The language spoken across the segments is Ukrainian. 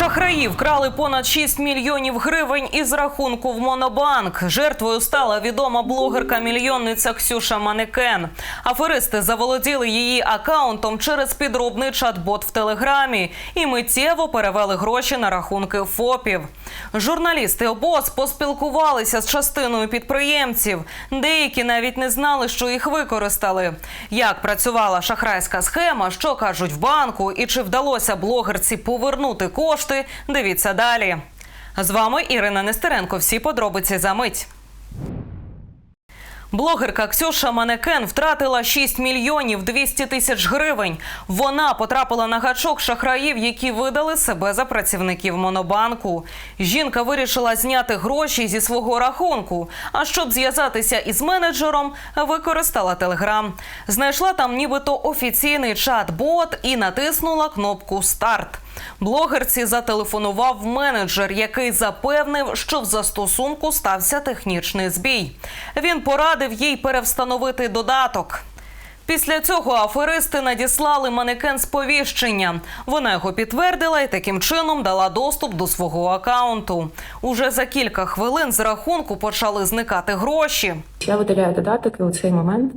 Шахраї вкрали понад 6 мільйонів гривень із рахунку в Монобанк. Жертвою стала відома блогерка-мільйонниця Ксюша Манекен. Аферисти заволоділи її акаунтом через підробний чат-бот в телеграмі і миттєво перевели гроші на рахунки ФОПів. Журналісти обоз поспілкувалися з частиною підприємців. Деякі навіть не знали, що їх використали. Як працювала шахрайська схема, що кажуть в банку, і чи вдалося блогерці повернути кошти? Дивіться далі. З вами Ірина Нестеренко. Всі подробиці за мить. Блогерка Ксюша Манекен втратила 6 мільйонів 200 тисяч гривень. Вона потрапила на гачок шахраїв, які видали себе за працівників Монобанку. Жінка вирішила зняти гроші зі свого рахунку. А щоб зв'язатися із менеджером, використала телеграм. Знайшла там нібито офіційний чат-бот і натиснула кнопку Старт. Блогерці зателефонував менеджер, який запевнив, що в застосунку стався технічний збій. Він порадив їй перевстановити додаток. Після цього аферисти надіслали манекен сповіщення. Вона його підтвердила і таким чином дала доступ до свого акаунту. Уже за кілька хвилин з рахунку почали зникати гроші. Я видаляю додаток, і у цей момент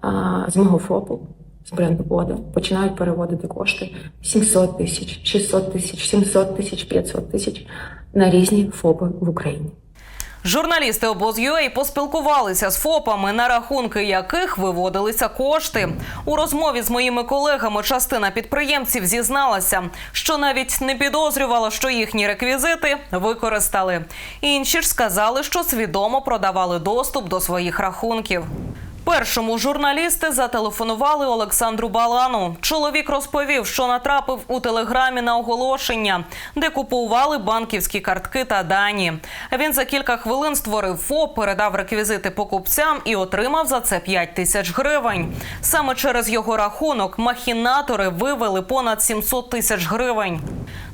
а, з мого ФОПу, з бренду Ода, починають переводити кошти 700 тисяч, 600 тисяч, 700 тисяч, 500 тисяч на різні ФОПи в Україні. Журналісти обоз.ua поспілкувалися з ФОПами, на рахунки яких виводилися кошти. У розмові з моїми колегами частина підприємців зізналася, що навіть не підозрювала, що їхні реквізити використали. Інші ж сказали, що свідомо продавали доступ до своїх рахунків. Першому журналісти зателефонували Олександру Балану. Чоловік розповів, що натрапив у телеграмі на оголошення, де купували банківські картки та дані. Він за кілька хвилин створив ФОП, передав реквізити покупцям і отримав за це 5 тисяч гривень. Саме через його рахунок махінатори вивели понад 700 тисяч гривень.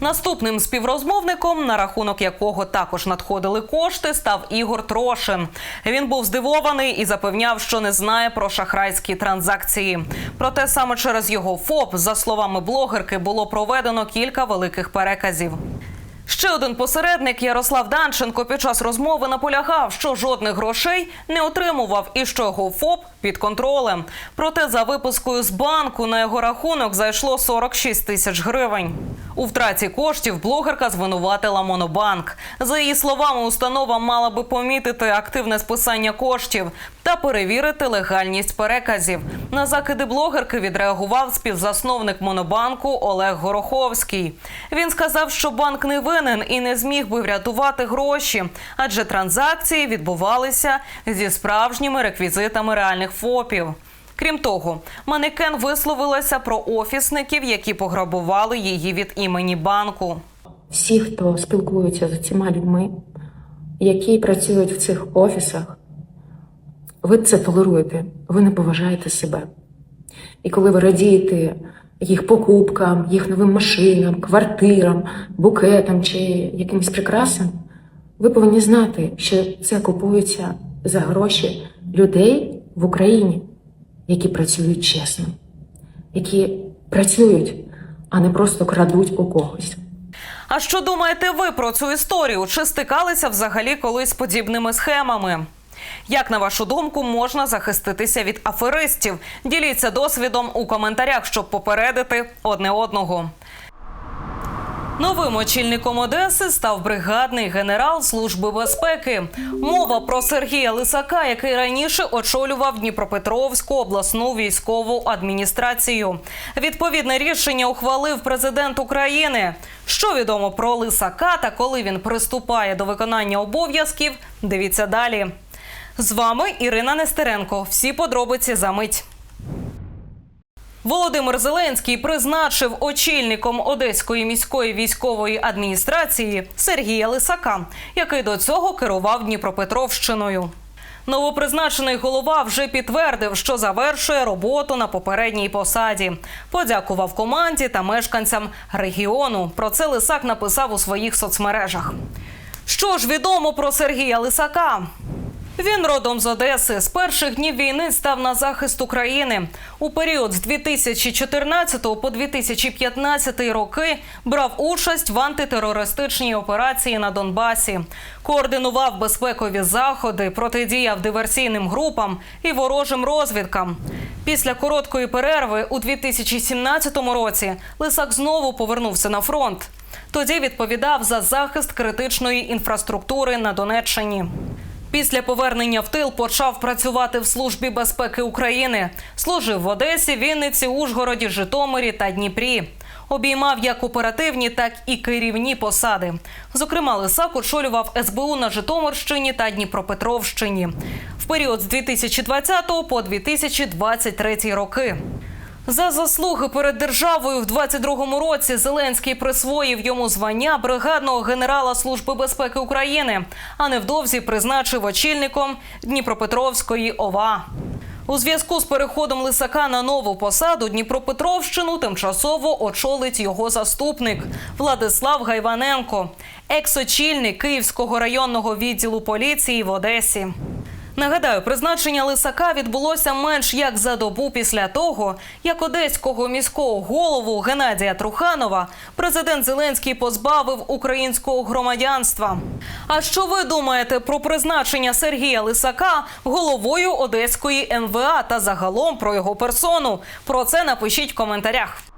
Наступним співрозмовником, на рахунок якого також надходили кошти, став Ігор Трошин. Він був здивований і запевняв, що не знає про шахрайські транзакції. Проте саме через його ФОП, за словами блогерки, було проведено кілька великих переказів. Ще один посередник Ярослав Данченко під час розмови наполягав, що жодних грошей не отримував і що його ФОП під контролем. Проте за випискою з банку на його рахунок зайшло 46 тисяч гривень. У втраті коштів блогерка звинуватила Монобанк. За її словами, установа мала би помітити активне списання коштів та перевірити легальність переказів. На закиди блогерки відреагував співзасновник Монобанку Олег Гороховський. Він сказав, що банк не винен і не зміг би врятувати гроші, адже транзакції відбувалися зі справжніми реквізитами реальних ФОПів. Крім того, манекен висловилася про офісників, які пограбували її від імені банку. Всі, хто спілкуються з цими людьми, які працюють в цих офісах, ви це толеруєте, ви не поважаєте себе. І коли ви радієте їх покупкам, їх новим машинам, квартирам, букетам чи якимось прикрасам, ви повинні знати, що це купується за гроші людей в Україні, які працюють чесно, які працюють, а не просто крадуть у когось. А що думаєте ви про цю історію? Чи стикалися взагалі колись подібними схемами? Як на вашу думку можна захиститися від аферистів? Діліться досвідом у коментарях, щоб попередити одне одного. Новим очільником Одеси став бригадний генерал Служби безпеки. Мова про Сергія Лисака, який раніше очолював Дніпропетровську обласну військову адміністрацію. Відповідне рішення ухвалив президент України. Що відомо про Лисака та коли він приступає до виконання обов'язків? Дивіться далі. З вами Ірина Нестеренко. Всі подробиці за мить. Володимир Зеленський призначив очільником Одеської міської військової адміністрації Сергія Лисака, який до цього керував Дніпропетровщиною. Новопризначений голова вже підтвердив, що завершує роботу на попередній посаді. Подякував команді та мешканцям регіону. Про це Лисак написав у своїх соцмережах. Що ж відомо про Сергія Лисака? Він родом з Одеси. З перших днів війни став на захист України. У період з 2014 по 2015 роки брав участь в антитерористичній операції на Донбасі, координував безпекові заходи, протидіяв диверсійним групам і ворожим розвідкам. Після короткої перерви у 2017 році Лисак знову повернувся на фронт. Тоді відповідав за захист критичної інфраструктури на Донеччині. Після повернення в тил почав працювати в службі безпеки України. Служив в Одесі, Вінниці, Ужгороді, Житомирі та Дніпрі. Обіймав як оперативні, так і керівні посади. Зокрема, Лисак очолював СБУ на Житомирщині та Дніпропетровщині в період з 2020 по 2023 роки. За заслуги перед державою в 22-му році Зеленський присвоїв йому звання бригадного генерала Служби безпеки України, а невдовзі призначив очільником Дніпропетровської ОВА. У зв'язку з переходом Лисака на нову посаду Дніпропетровщину тимчасово очолить його заступник Владислав Гайваненко, екс-очільник Київського районного відділу поліції в Одесі. Нагадаю, призначення Лисака відбулося менш як за добу після того, як одеського міського голову Геннадія Труханова президент Зеленський позбавив українського громадянства. А що ви думаєте про призначення Сергія Лисака головою Одеської МВА та загалом про його персону? Про це напишіть в коментарях.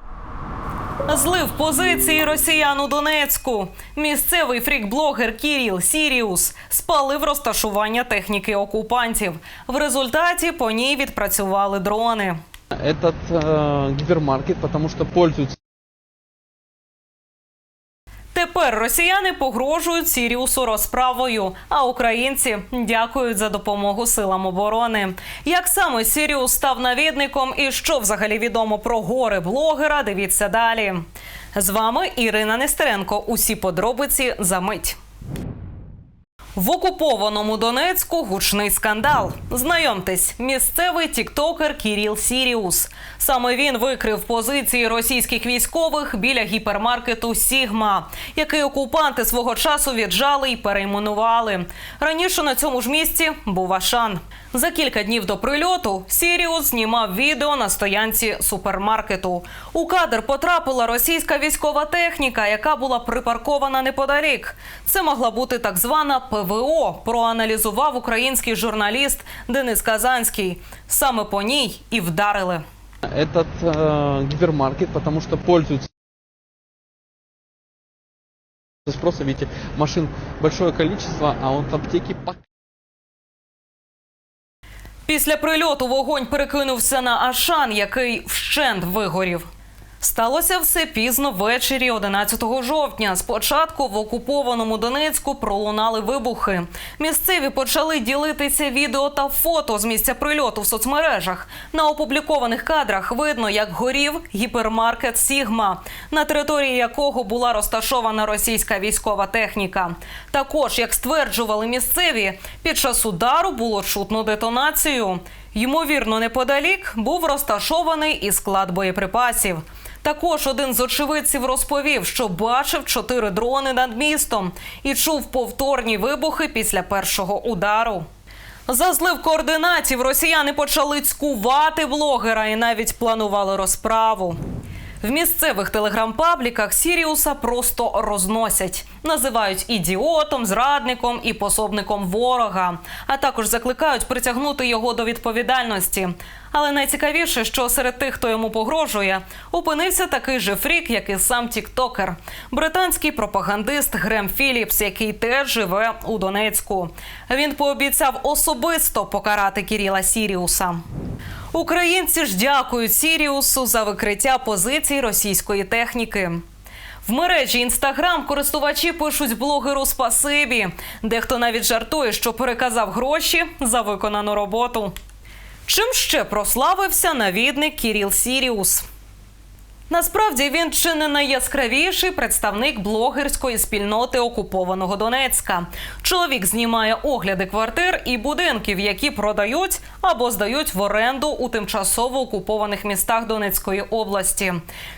Злив позиції росіян у Донецьку. Місцевий фрік-блогер Кіріл Сіріус спалив розташування техніки окупантів. В результаті по ній відпрацювали дрони. Этот э, гипермаркет, потому что пользуются Тепер росіяни погрожують Сіріусу розправою, а українці дякують за допомогу силам оборони. Як саме Сіріус став навідником і що взагалі відомо про гори блогера? Дивіться далі. З вами Ірина Нестеренко. Усі подробиці за мить. В окупованому Донецьку гучний скандал. Знайомтесь, місцевий тіктокер Кіріл Сіріус. Саме він викрив позиції російських військових біля гіпермаркету Сігма, який окупанти свого часу віджали і перейменували. Раніше на цьому ж місці був Ашан. За кілька днів до прильоту Сіріус знімав відео на стоянці супермаркету. У кадр потрапила російська військова техніка, яка була припаркована неподалік. Це могла бути так звана ПВО. Проаналізував український журналіст Денис Казанський. Саме по ній і вдарили. этот э, гипермаркет, потому что пользуются спросом, видите, машин большое количество, а вот аптеки пока Після прильоту вогонь перекинувся на Ашан, який вщент вигорів. Сталося все пізно ввечері 11 жовтня. Спочатку в окупованому Донецьку пролунали вибухи. Місцеві почали ділитися відео та фото з місця прильоту в соцмережах. На опублікованих кадрах видно, як горів гіпермаркет Сігма, на території якого була розташована російська військова техніка. Також, як стверджували місцеві, під час удару було чутно детонацію. Ймовірно, неподалік був розташований і склад боєприпасів. Також один з очевидців розповів, що бачив чотири дрони над містом і чув повторні вибухи після першого удару. За злив координатів росіяни почали цькувати блогера і навіть планували розправу. В місцевих телеграм-пабліках Сіріуса просто розносять, називають ідіотом, зрадником і пособником ворога, а також закликають притягнути його до відповідальності. Але найцікавіше, що серед тих, хто йому погрожує, опинився такий же фрік, як і сам тіктокер, британський пропагандист Грем Філіпс, який теж живе у Донецьку. Він пообіцяв особисто покарати Кіріла Сіріуса. Українці ж дякують Сіріусу за викриття позицій російської техніки. В мережі інстаграм користувачі пишуть блогеру спасибі. Дехто навіть жартує, що переказав гроші за виконану роботу. Чим ще прославився навідник Кіріл Сіріус? Насправді він чи не найяскравіший представник блогерської спільноти окупованого Донецька. Чоловік знімає огляди квартир і будинків, які продають або здають в оренду у тимчасово окупованих містах Донецької області.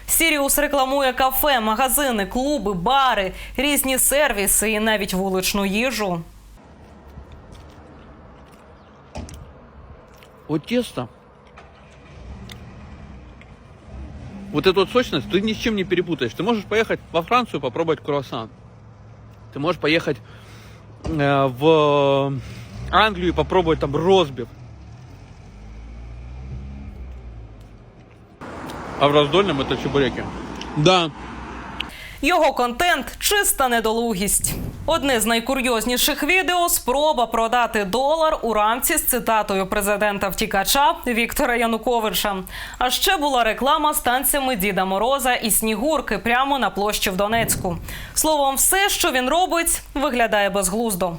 Сіріус рекламує кафе, магазини, клуби, бари, різні сервіси і навіть вуличну їжу. Вот тесто. Вот эту вот сочность ты ни с чем не перепутаешь. Ты можешь поехать во Францию попробовать круассан. Ты можешь поехать э, в Англию и попробовать там розбив. А в раздольном это чебуреки. Да, Його контент чиста недолугість. Одне з найкурйозніших відео спроба продати долар у рамці з цитатою президента втікача Віктора Януковича. А ще була реклама з танцями Діда Мороза і Снігурки прямо на площі в Донецьку. Словом, все, що він робить, виглядає безглуздо.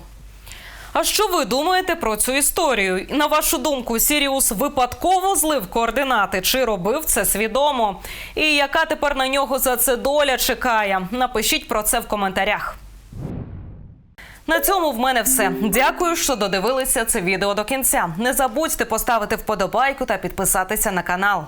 А що ви думаєте про цю історію? На вашу думку, Сіріус випадково злив координати чи робив це свідомо? І яка тепер на нього за це доля чекає? Напишіть про це в коментарях. На цьому в мене все. Дякую, що додивилися це відео до кінця. Не забудьте поставити вподобайку та підписатися на канал.